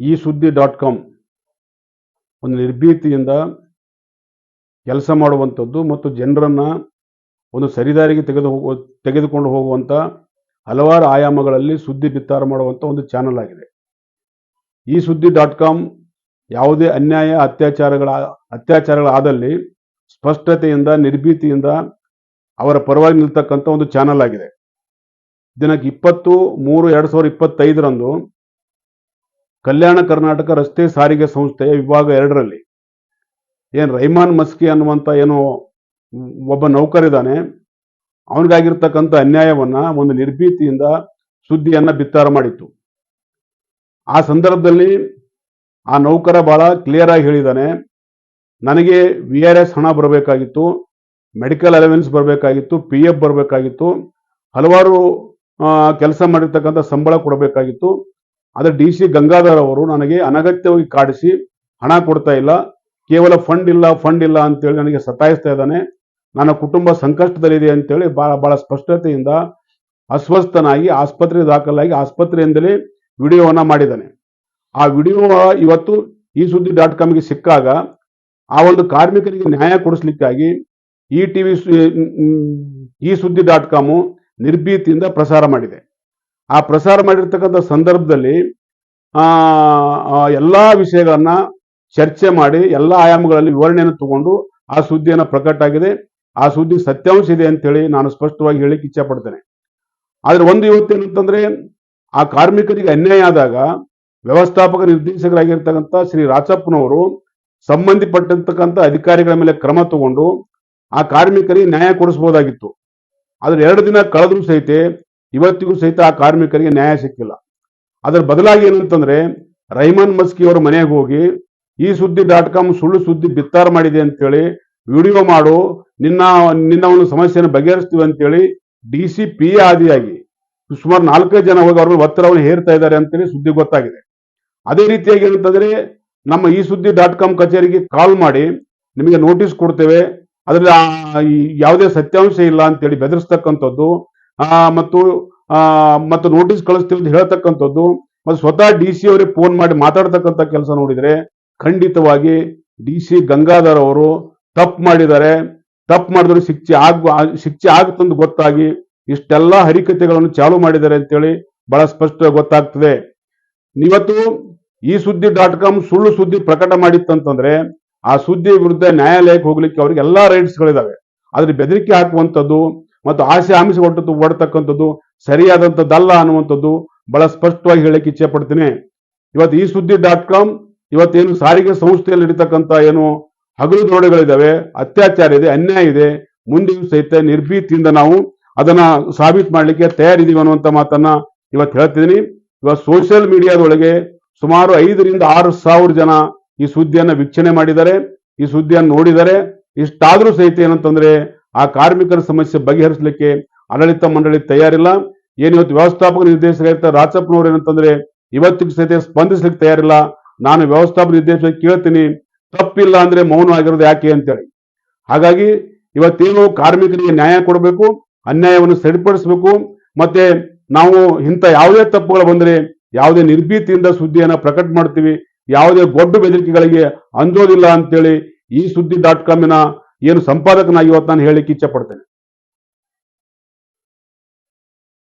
ಈ ಸುದ್ದಿ dot com ಒಂದು ನಿರ್ಭೀತಿಯಿಂದ ಕೆಲಸ ಮಾಡುವಂಥದ್ದು ಮತ್ತು ಜನರನ್ನು ಒಂದು ಸರಿದಾರಿಗೆ ತೆಗೆದು ಹೋಗುವ ತೆಗೆದುಕೊಂಡು ಹೋಗುವಂಥ ಹಲವಾರು ಆಯಾಮಗಳಲ್ಲಿ ಸುದ್ದಿ ಬಿತ್ತಾರ ಮಾಡುವಂಥ ಒಂದು ಚಾನಲ್ ಆಗಿದೆ. ಈ ಸುದ್ದಿ ಡಾಟ್ ಕಾಮ್ ಯಾವುದೇ ಅನ್ಯಾಯ, ಅತ್ಯಾಚಾರಗಳ ಅತ್ಯಾಚಾರಗಳಾದಲ್ಲಿ ಸ್ಪಷ್ಟತೆಯಿಂದ, ನಿರ್ಭೀತಿಯಿಂದ ಅವರ ಪರವಾಗಿ ನಿಲ್ತಕ್ಕಂಥ ಒಂದು ಚಾನಲ್ ಆಗಿದೆ. ದಿನಕ್ಕೆ ಇಪ್ಪತ್ತು ಮೂರು ಎರಡು ಸಾವಿರದ ಇಪ್ಪತ್ತೈದರಂದು ಕಲ್ಯಾಣ ಕರ್ನಾಟಕ ರಸ್ತೆ ಸಾರಿಗೆ ಸಂಸ್ಥೆಯ ವಿಭಾಗ ಎರಡರಲ್ಲಿ. ಏನು ರೈಮಾನ್ ಮಸ್ಕಿ ಅನ್ನುವಂಥ ಏನು ಒಬ್ಬ ನೌಕರಿದ್ದಾನೆ ಅವನಿಗಾಗಿರ್ತಕ್ಕಂಥ ಅನ್ಯಾಯವನ್ನ ಒಂದು ನಿರ್ಭೀತಿಯಿಂದ ಸುದ್ದಿಯನ್ನ ಬಿತ್ತಾರ ಮಾಡಿತ್ತು. ಆ ಸಂದರ್ಭದಲ್ಲಿ ಆ ನೌಕರ ಬಹಳ ಕ್ಲಿಯರ್ ಆಗಿ ಹೇಳಿದ್ದಾನೆ ನನಗೆ ವಿ ಆರ್ ಎಸ್ ಹಣ ಬರಬೇಕಾಗಿತ್ತು ಮೆಡಿಕಲ್ ಅಲವೆನ್ಸ್ ಬರಬೇಕಾಗಿತ್ತು ಪಿ ಎಫ್ ಬರಬೇಕಾಗಿತ್ತು, ಹಲವಾರು ಕೆಲಸ ಮಾಡಿರ್ತಕ್ಕಂಥ ಸಂಬಳ ಕೊಡಬೇಕಾಗಿತ್ತು. ಆದರೆ ಡಿ ಸಿ ಗಂಗಾಧರ್ ಅವರು ನನಗೆ ಅನಗತ್ಯವಾಗಿ ಕಾಡಿಸಿ ಹಣ ಕೊಡ್ತಾ ಇಲ್ಲ. ಕೇವಲ ಫಂಡ್ ಇಲ್ಲ ಫಂಡ್ ಇಲ್ಲ ಅಂತೇಳಿ ನನಗೆ ಸತಾಯಿಸ್ತಾ ಇದ್ದಾನೆ. ನನ್ನ ಕುಟುಂಬ ಸಂಕಷ್ಟದಲ್ಲಿದೆ ಅಂತೇಳಿ ಬಹಳ ಬಹಳ ಸ್ಪಷ್ಟತೆಯಿಂದ ಅಸ್ವಸ್ಥನಾಗಿ ಆಸ್ಪತ್ರೆ ದಾಖಲಾಗಿ ಆಸ್ಪತ್ರೆಯಿಂದಲೇ ವಿಡಿಯೋವನ್ನ ಮಾಡಿದ್ದಾನೆ. ಆ ವಿಡಿಯೋ ಇವತ್ತು ಈ ಸುದ್ದಿ ಡಾಟ್ ಕಾಮ್ಗೆ ಸಿಕ್ಕಾಗ ಆ ಒಂದು ಕಾರ್ಮಿಕರಿಗೆ ನ್ಯಾಯ ಕೊಡಿಸ್ಲಿಕ್ಕಾಗಿ ಈ ಟಿವಿ ಈ ಸುದ್ದಿ ಡಾಟ್ ಕಾಮು ನಿರ್ಭೀತಿಯಿಂದ ಪ್ರಸಾರ ಮಾಡಿದೆ. ಆ ಪ್ರಸಾರ ಮಾಡಿರ್ತಕ್ಕಂಥ ಸಂದರ್ಭದಲ್ಲಿ ಎಲ್ಲ ವಿಷಯಗಳನ್ನ ಚರ್ಚೆ ಮಾಡಿ, ಎಲ್ಲ ಆಯಾಮಗಳಲ್ಲಿ ವಿವರಣೆಯನ್ನು ತಗೊಂಡು ಆ ಸುದ್ದಿಯನ್ನು ಪ್ರಕಟ ಆಗಿದೆ. ಆ ಸುದ್ದಿ ಸತ್ಯಾಂಶ ಇದೆ ಅಂತೇಳಿ ನಾನು ಸ್ಪಷ್ಟವಾಗಿ ಹೇಳಿಕ್ಕೆ ಇಚ್ಛೆ ಪಡ್ತೇನೆ. ಆದ್ರೆ ಒಂದು ಇವತ್ತೇನಂತಂದ್ರೆ ಆ ಕಾರ್ಮಿಕರಿಗೆ ಅನ್ಯಾಯ ಆದಾಗ ವ್ಯವಸ್ಥಾಪಕ ನಿರ್ದೇಶಕರಾಗಿರ್ತಕ್ಕಂಥ ಶ್ರೀ ರಾಚಪ್ಪನವರು ಸಂಬಂಧಪಟ್ಟಿರ್ತಕ್ಕಂಥ ಅಧಿಕಾರಿಗಳ ಮೇಲೆ ಕ್ರಮ ತಗೊಂಡು ಆ ಕಾರ್ಮಿಕರಿಗೆ ನ್ಯಾಯ ಕೊಡಿಸಬಹುದಾಗಿತ್ತು. ಆದ್ರೆ ಎರಡು ದಿನ ಕಳೆದ್ರೂ ಸಹಿತ ಇವತ್ತಿಗೂ ಸಹಿತ ಆ ಕಾರ್ಮಿಕರಿಗೆ ನ್ಯಾಯ ಸಿಕ್ಕಿಲ್ಲ. ಅದರ ಬದಲಾಗಿ ಏನಂತಂದ್ರೆ ರೈಮನ್ ಮಸ್ಕಿ ಅವರ ಮನೆಗೆ ಹೋಗಿ ಈ ಸುದ್ದಿ ಡಾಟ್ ಕಾಮ್ ಸುಳ್ಳು ಸುದ್ದಿ ಬಿತ್ತಾರ ಮಾಡಿದೆ ಅಂತೇಳಿ ವಿಡಿಯೋ ಮಾಡು, ನಿನ್ನ ನಿನ್ನ ಒಂದು ಸಮಸ್ಯೆಯನ್ನು ಬಗೆಹರಿಸ್ತೀವಿ ಅಂತೇಳಿ ಡಿ ಸಿ ಪಿ ಆದಿಯಾಗಿ ಸುಮಾರು ನಾಲ್ಕೈದು ಜನ ಹೋಗಿ ಅವ್ರ ಒತ್ತಡವನ್ನು ಹೇರ್ತಾ ಇದ್ದಾರೆ ಅಂತೇಳಿ ಸುದ್ದಿ ಗೊತ್ತಾಗಿದೆ. ಅದೇ ರೀತಿಯಾಗಿ ಏನಂತಂದ್ರೆ ನಮ್ಮ ಈ ಸುದ್ದಿ ಡಾಟ್ ಕಾಮ್ ಕಚೇರಿಗೆ ಕಾಲ್ ಮಾಡಿ ನಿಮಗೆ ನೋಟಿಸ್ ಕೊಡ್ತೇವೆ, ಅದರಲ್ಲಿ ಯಾವುದೇ ಸತ್ಯಾಂಶ ಇಲ್ಲ ಅಂತೇಳಿ ಬೆದರಿಸ್ತಕ್ಕಂಥದ್ದು ಮತ್ತು ಮತ್ತು ನೋಟಿಸ್ ಕಳಿಸ್ತೀವಿ ಅಂತ ಹೇಳ್ತಕ್ಕಂಥದ್ದು, ಮತ್ತು ಸ್ವತಃ ಡಿ ಸಿ ಅವರಿಗೆ ಫೋನ್ ಮಾಡಿ ಮಾತಾಡ್ತಕ್ಕಂಥ ಕೆಲಸ ನೋಡಿದರೆ, ಖಂಡಿತವಾಗಿ ಡಿ ಸಿ ಗಂಗಾಧರ್ ಅವರು ತಪ್ಪು ಮಾಡಿದ್ದಾರೆ. ತಪ್ಪು ಮಾಡಿದ್ರೆ ಶಿಕ್ಷೆ ಆಗ ಶಿಕ್ಷೆ ಆಗುತ್ತಂದು ಗೊತ್ತಾಗಿ ಇಷ್ಟೆಲ್ಲ ಹರಿಕತೆಗಳನ್ನು ಚಾಲು ಮಾಡಿದ್ದಾರೆ ಅಂತೇಳಿ ಬಹಳ ಸ್ಪಷ್ಟ ಗೊತ್ತಾಗ್ತದೆ. ಇವತ್ತು ಈ ಸುದ್ದಿ ಡಾಟ್ ಕಾಮ್ ಸುಳ್ಳು ಸುದ್ದಿ ಪ್ರಕಟ ಮಾಡಿತ್ತಂತಂದ್ರೆ, ಆ ಸುದ್ದಿ ವಿರುದ್ಧ ನ್ಯಾಯಾಲಯಕ್ಕೆ ಹೋಗ್ಲಿಕ್ಕೆ ಅವ್ರಿಗೆ ಎಲ್ಲಾ ರೈಟ್ಸ್ಗಳಿದಾವೆ ಆದ್ರೆ ಬೆದರಿಕೆ ಹಾಕುವಂಥದ್ದು ಮತ್ತು ಆಸೆ ಆಮಿಷ ಒಟ್ಟು ಒಡ್ತಕ್ಕಂಥದ್ದು ಸರಿಯಾದಂಥದ್ದಲ್ಲ ಅನ್ನುವಂಥದ್ದು ಬಹಳ ಸ್ಪಷ್ಟವಾಗಿ ಹೇಳಕ್ಕೆ ಇಚ್ಛೆ ಪಡ್ತೀನಿ ಇವತ್ತು ಈ ಸುದ್ದಿ ಡಾಟ್ ಕಾಮ್ ಇವತ್ತೇನು ಸಾರಿಗೆ ಸಂಸ್ಥೆಯಲ್ಲಿ ಇರತಕ್ಕಂಥ ಏನು ಹಗಲು ದರೋಡೆಗಳಿದಾವೆ ಅತ್ಯಾಚಾರ ಇದೆ, ಅನ್ಯಾಯ ಇದೆ, ಮುಂದೆಯೂ ಸಹಿತ ನಿರ್ಭೀತಿಯಿಂದ ನಾವು ಅದನ್ನ ಸಾಬೀತು ಮಾಡಲಿಕ್ಕೆ ತಯಾರಿದೀವಿ ಅನ್ನುವಂಥ ಮಾತನ್ನ ಇವತ್ತು ಹೇಳ್ತಿದ್ದೀನಿ. ಇವತ್ತು ಸೋಷಿಯಲ್ ಮೀಡಿಯಾದೊಳಗೆ ಸುಮಾರು ಐದರಿಂದ ಆರು ಸಾವಿರ ಜನ ಈ ಸುದ್ದಿಯನ್ನ ವೀಕ್ಷಣೆ ಮಾಡಿದ್ದಾರೆ. ಈ ಸುದ್ದಿಯನ್ನು ನೋಡಿದ್ದಾರೆ. ಇಷ್ಟಾದ್ರೂ ಸಹಿತ ಏನಂತಂದ್ರೆ ಆ ಕಾರ್ಮಿಕರ ಸಮಸ್ಯೆ ಬಗೆಹರಿಸಲಿಕ್ಕೆ ಆಡಳಿತ ಮಂಡಳಿ ತಯಾರಿಲ್ಲ. ಏನು ಇವತ್ತು ವ್ಯವಸ್ಥಾಪಕ ನಿರ್ದೇಶಕ ರಾಚಪ್ಪನವ್ರು ಏನಂತಂದ್ರೆ, ಇವತ್ತಿಗೂ ಸಹಿತ ಸ್ಪಂದಿಸ್ಲಿಕ್ಕೆ ತಯಾರಿಲ್ಲ. ನಾನು ವ್ಯವಸ್ಥಾಪಕ ನಿರ್ದೇಶಕ ಕೇಳ್ತೀನಿ. ತಪ್ಪಿಲ್ಲ ಅಂದ್ರೆ ಮೌನ ಆಗಿರೋದು ಯಾಕೆ? ಅಂತೇಳಿ. ಹಾಗಾಗಿ ಇವತ್ತೇನು ಕಾರ್ಮಿಕರಿಗೆ ನ್ಯಾಯ ಕೊಡಬೇಕು, ಅನ್ಯಾಯವನ್ನು ಸರಿಪಡಿಸಬೇಕು. ಮತ್ತೆ ನಾವು ಇಂಥ ಯಾವುದೇ ತಪ್ಪುಗಳು ಬಂದರೆ, ಯಾವುದೇ ನಿರ್ಭೀತಿಯಿಂದ ಸುದ್ದಿಯನ್ನ ಪ್ರಕಟ ಮಾಡ್ತೀವಿ. ಯಾವುದೇ ಗೊಡ್ಡು ಬೆದರಿಕೆಗಳಿಗೆ ಅಂಜೋದಿಲ್ಲ ಅಂತೇಳಿ ಈ ಸುದ್ದಿ ಡಾಟ್ ಕಾಮಿನ ಏನು ಸಂಪಾದಕನಾಗಿ ಇವತ್ತು ನಾನು ಹೇಳಿಕ್ಕೆ ಇಚ್ಛೆ ಪಡ್ತೇನೆ.